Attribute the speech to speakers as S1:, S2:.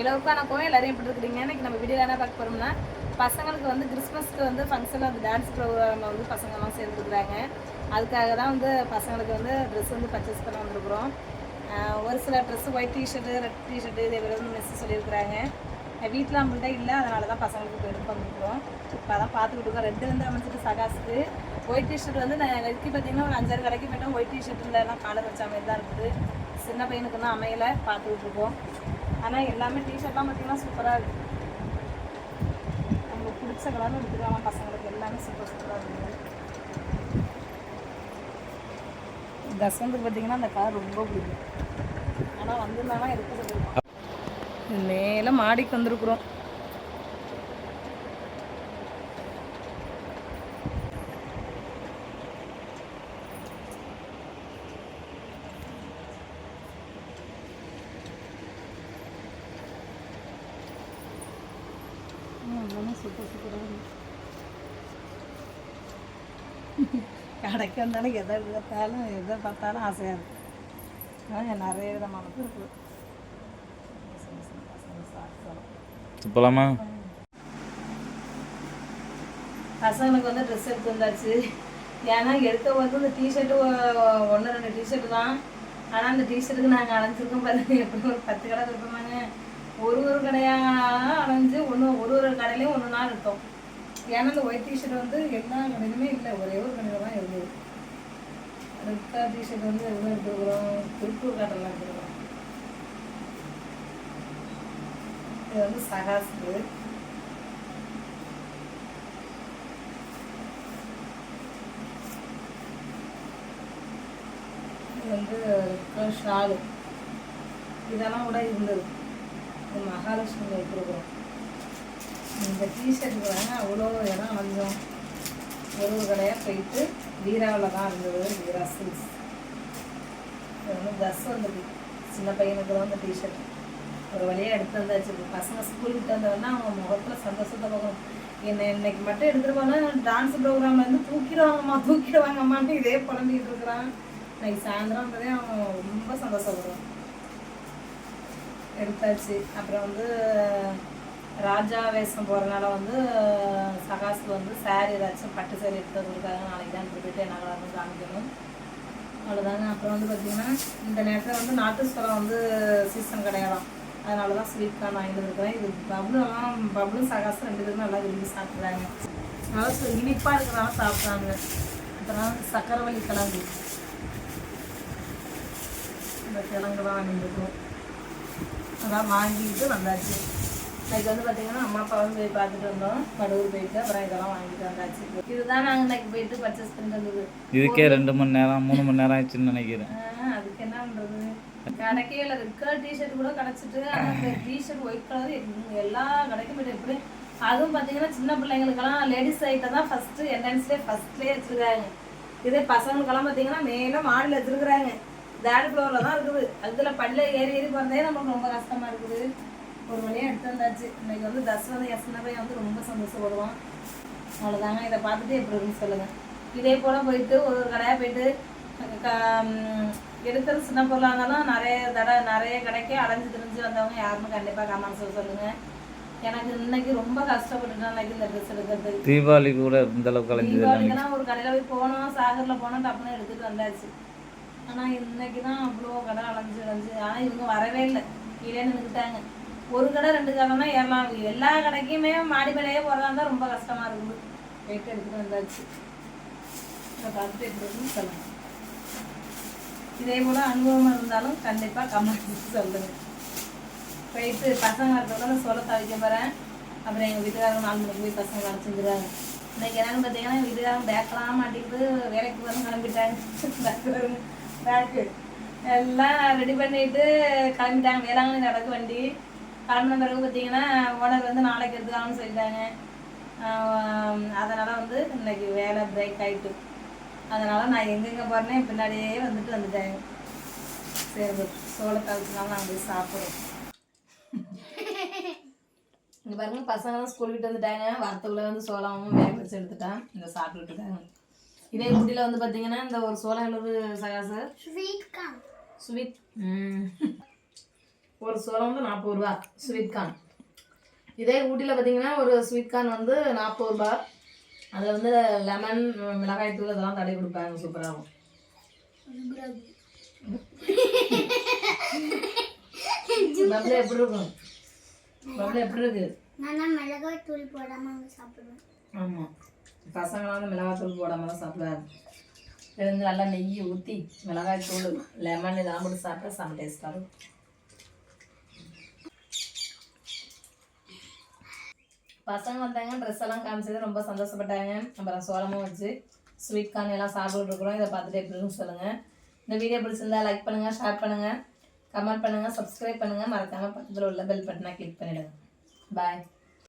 S1: இலவுக்கானக்கும் எல்லாரும் எப்படி இருக்கிறீங்க இன்னைக்கு நம்ம வீடியோ என்ன பார்க்க போகிறோம்னா பசங்களுக்கு வந்து கிறிஸ்மஸ்க்கு வந்து ஃபங்க்ஷனில் வந்து டான்ஸ் ப்ரோக்ராம் வந்து பசங்கள்லாம் சேர்ந்துருக்குறாங்க அதுக்காக தான் வந்து பசங்களுக்கு வந்து ட்ரெஸ் வந்து பர்ச்சேஸ் பண்ண வந்திருக்கிறோம். ஒரு சில dress white T shirt red T shirt இதே மாதிரி வந்து மெஸ்ஸு சொல்லியிருக்கிறாங்க. வீட்டில் நம்மள்ட்ட இல்லை அதனால தான் பசங்களுக்கு இப்போ எடுத்து வந்துருக்குறோம். இப்போ அதான் பார்த்துக்கிட்டு இருக்கோம். ரெண்டு வந்து அமைச்சிட்டு சகாசுக்கு ஒயிட் டிஷர்ட் வந்து நான் வெட்டி பார்த்தீங்கன்னா ஒரு அஞ்சாறு கடைக்கு போயிட்டோம். ஒயிட் டிஷர்ட்டில் எல்லாம் காலர் வச்ச மாதிரி தான் இருக்குது. சின்ன பையனுக்கு தான் அமையலை. பார்த்துக்கிட்டு இருக்கோம். ஆனால் எல்லாமே டிஷர்ட்லாம் பார்த்தீங்கன்னா சூப்பராக இருக்குது நம்ம பிடிச்ச கலர்னு எடுத்துக்கலாம். பசங்களுக்கு எல்லாமே சூப்பர் சூப்பராக இருக்குது தசந்துக்கு பார்த்தீங்கன்னா அந்த கலர் ரொம்ப பிடிக்கும். ஆனால் வந்திருந்தாலும் எடுக்க சொல்லியிருக்கோம் மேலே மாடிக்கு வந்திருக்குறோம். சூப்பர் சூப்பராக கடைக்கு வந்தாலும் எதை பார்த்தாலும் எதை பார்த்தாலும் ஆசையாக இருக்குது ஆனால் நிறைய விதமானது இருக்குது
S2: போலாமா
S1: பசங்களுக்கு வந்து ட்ரெஸ் எடுத்து வந்தாச்சு. ஏன்னா எடுக்க போது இந்த டிஷர்ட்டு ஒன்று ரெண்டு டிஷர்ட்டு தான். ஆனால் அந்த டிஷர்ட்டுக்கு நாங்கள் அலைஞ்சிருக்கோம் பாருங்க. எப்படி ஒரு பத்து கடை இருப்போமாங்க ஒரு ஒரு கடையாக அலைஞ்சு ஒன்று ஒரு ஒரு கடையிலையும் ஒன்று நாள் இருக்கும் ஏன்னா இந்த ஒயிட் டிஷர்ட் வந்து எல்லா கடையிலுமே இல்லை. ஒரே ஒரு கடையில் தான் இருந்தது ரெட் கலர் டிஷர்ட் வந்து எவ்வளோ எடுத்துருக்குறோம்? திருப்பூர் காட்டெல்லாம் எடுத்துருக்குறோம். இது வந்து சகாஸ்க்கு இது வந்து ஷாலு. இதெல்லாம் கூட இருந்தது மகாலட்சுமி வைத்திருக்கிறோம் இந்த டிஷர்ட் வேணா அவ்வளோ இடம் வந்தோம் ஒரு கடையாக போயிட்டு வீராவில் தான் இருந்தது வீரா சில்ஸ் வந்து ட்ரெஸ் வந்தது. சின்ன பையனுக்கு தான் அந்த டிஷர்ட் ஒரு வழியாக எடுத்து வந்தாச்சு. பசங்க ஸ்கூல் விட்டு வந்தவொடனே அவங்க முகத்தில் சந்தோஷத்தை பார்க்கணும் என்னை இன்னைக்கு மட்டும் எடுத்துகிட்டு போனால் டான்ஸ் ப்ரோக்ராம்லேருந்து தூக்கிடுவாங்கம்மா தூக்கிடுவாங்கம்மான்னு இதே புலம்பிக்கிட்டு இருக்கிறான். இன்னைக்கு சாயந்தரம்ன்றதே அவன் ரொம்ப சந்தோஷப்படுறான். எடுத்தாச்சு. அப்புறம் வந்து ராஜா வேஷம் போகிறனால வந்து சகாசு வந்து சாரி ஏதாச்சும் பட்டு சாரி எடுத்து கொடுக்காங்க நாளைக்கு தான் போயிட்டு என்னால் வந்து காமிக்கணும். அவ்வளோதாங்க அப்புறம் வந்து பார்த்திங்கன்னா இந்த நேரத்தில் வந்து நாட்டு வந்து சீசன் கிடையாது அதனால தான் ஸ்வீட் தான் வாங்கிட்டு இருக்கிறேன் இது பப்ளுலாம் பப்ளும் சகாசும் ரெண்டு பேரும் நல்லா விரும்பி சாப்பிட்றாங்க. நல்லா இனிப்பாக இருக்கிறனால சாப்பிட்றாங்க. அப்புறம் சக்கரவள்ளி கிழங்கு. இந்த கிழங்கு தான் வாங்கிட்டுருக்கோம் அதான் வாங்கிட்டு வந்தாச்சு. இன்னைக்கு வந்து பார்த்தீங்கன்னா அம்மா அப்பா வந்து போய் பார்த்துட்டு வந்தோம். படூர் போயிட்டு அப்புறம் இதெல்லாம் வாங்கிட்டு வந்தாச்சு. இதுதான் நாங்கள் இன்னைக்கு போயிட்டு பர்ச்சேஸ் வந்தது
S2: இதுக்கே ரெண்டு மணி நேரம் மூணு மணி நேரம் ஆயிடுச்சுன்னு நினைக்கிறேன்.
S1: அதுக்கு என்ன பண்றது? கிடைக்கவே இல்லை ரெட் டிஷர்ட் கூட கிடைச்சிட்டு ஆனால் இந்த டிஷர்ட் ஒயிட் கலர் எல்லா கடைக்கும் போயிட்டு எப்படி? அதுவும் பார்த்தீங்கன்னா சின்ன பிள்ளைங்களுக்கெல்லாம் லேடிஸ் ஐட்டம் தான் ஃபஸ்ட்டு என்ட்ரன்ஸ்லேயே ஃபஸ்ட்லேயே வச்சுருக்காங்க. இதே பசங்களுக்கெல்லாம் பார்த்தீங்கன்னா மேலே மாடியில் வச்சுருக்குறாங்க. தேர்ட் ஃப்ளோரில் தான் இருக்குது. அதில் பல்ல ஏறி ஏறி போகிறதே நமக்கு ரொம்ப கஷ்டமாக இருக்குது. ஒரு வழியாக எடுத்து வந்தாச்சு. இன்னைக்கு வந்து தஸ் வந்து பையன் வந்து ரொம்ப சந்தோஷப்படுவான். அவ்வளோதாங்க இதை பார்த்துட்டு எப்படி இருக்குன்னு சொல்லுங்கள் இதே போல் போயிட்டு ஒரு ஒரு கடையாக போயிட்டு எடுக்கிறது சின்ன பொருளாக இருந்தாலும் நிறைய தடவை நிறைய கடைக்கு அலைஞ்சு திரிஞ்சு வந்தவங்க யாருன்னு கண்டிப்பாக கமெண்ட்ஸ் சொல்லுங்கள் எனக்கு இன்னைக்கு ரொம்ப கஷ்டப்பட்டுட்டேன் இந்த ட்ரெஸ் எடுக்கிறதுக்கு.
S2: தீபாவளி கூட இந்த அளவுக்கு
S1: தீபாவளிக்கெல்லாம் ஒரு கடையில் போய் போனோம் சாகரில் போனோம் டப்புன்னு எடுத்துட்டு வந்தாச்சு. ஆனால் இன்னைக்கு தான் அவ்வளோ கடை அலைஞ்சு அலைஞ்சு. ஆனால் இவங்க வரவே இல்லை. கீழே நின்றுக்கிட்டாங்க ஒரு கடை ரெண்டு கடைனா ஏறலாம் எல்லா கடைக்குமே மாடி மேலேயே போகிறதா இருந்தால் ரொம்ப கஷ்டமாக இருக்குது போயிட்டு எடுத்துகிட்டு வந்தாச்சு. இதை பார்த்துட்டு எப்படி சொல்லுங்கள் இதே போல் அனுபவம் இருந்தாலும் கண்டிப்பாக கமெண்ட் சொல்லுங்கள் போயிட்டு பசங்க வரதோட சொல்ல தவிக்க போகிறேன் அப்புறம் எங்கள் வீட்டுக்காரங்க நாலு மணிக்கு போய் பசங்க வர செஞ்சுருவாங்க இன்னைக்கு என்னன்னு பார்த்தீங்கன்னா வீட்டுக்காரங்க பேக்கெல்லாம் மாட்டிக்கிட்டு வேலைக்கு வரணும் கிளம்பிட்டாங்க பேக் வருங்க. பேக்கு எல்லாம் ரெடி பண்ணிட்டு கிளம்பிட்டாங்க வேளாங்கண்ணி நடக்கு வண்டி. கிளம்பின பிறகு பார்த்தீங்கன்னா ஓனர் வந்து நாளைக்கு எடுத்துக்கலாம்னு சொல்லிட்டாங்க. அதனால் வந்து இன்னைக்கு வேலை பிரேக் ஆகிட்டு அதனால் நான் எங்கெங்கே போகிறேனே பின்னாடியே வந்துட்டு வந்துட்டேன். சரி சோளத்தாழ்த்தினாலும் நாங்கள் போய் சாப்பிட்றோம் இங்கே பாருங்க பசங்களாம் ஸ்கூல் விட்டு வந்துட்டாங்க. வரத்துக்குள்ளே வந்து சோளமும் வேக வச்சு எடுத்துட்டான் இந்த சாப்பிட்டுட்டு இருக்காங்க. இதே குட்டியில் வந்து பார்த்தீங்கன்னா இந்த ஒரு சோளம் எழுது சகாசு
S3: ஸ்வீட் கார்ன்
S1: ஸ்வீட். ஒரு சோளம் வந்து நாற்பது ரூபா. ஸ்வீட் கார்ன் இதே ஊட்டியில் பார்த்தீங்கன்னா ஒரு ஸ்வீட் கார்ன் வந்து நாற்பது ரூபா. அதில் வந்து லெமன் மிளகாய் தூள் இதெல்லாம் தடவி கொடுப்பாங்க. சூப்பராகும் பப்ளு எப்படி இருக்கும்? பப்ளு எப்படி இருக்கு?
S3: நான் மிளகாய் தூள் போடாம சாப்பிடுவேன்.
S1: ஆமாம் பசங்களாம் வந்து மிளகாய் தூள் போடாமல் தான் சாப்பிடுவாங்க இது வந்து நல்லா நெய் ஊற்றி மிளகாய் தூள் லெமன் இதெல்லாம் போட்டு சாப்பிட்டா செம்ம டேஸ்ட்டாக இருக்கும். பசங்க வந்தாங்க ட்ரெஸ் எல்லாம் காமிச்சது ரொம்ப சந்தோஷப்பட்டாங்க. அப்புறம் சோளமும் வச்சு ஸ்வீட் கார்ன் எல்லாம் சாப்பிட்டுருக்குறோம் இதை பார்த்துட்டு எப்படி சொல்லுங்கள் இந்த வீடியோ பிடிச்சிருந்தா லைக் பண்ணுங்கள் ஷேர் பண்ணுங்கள் கமெண்ட் பண்ணுங்கள் சப்ஸ்கிரைப் பண்ணுங்கள் மறக்காமல் பக்கத்தில் உள்ள பெல் பட்டனை கிளிக் பண்ணிவிடுங்க பாய்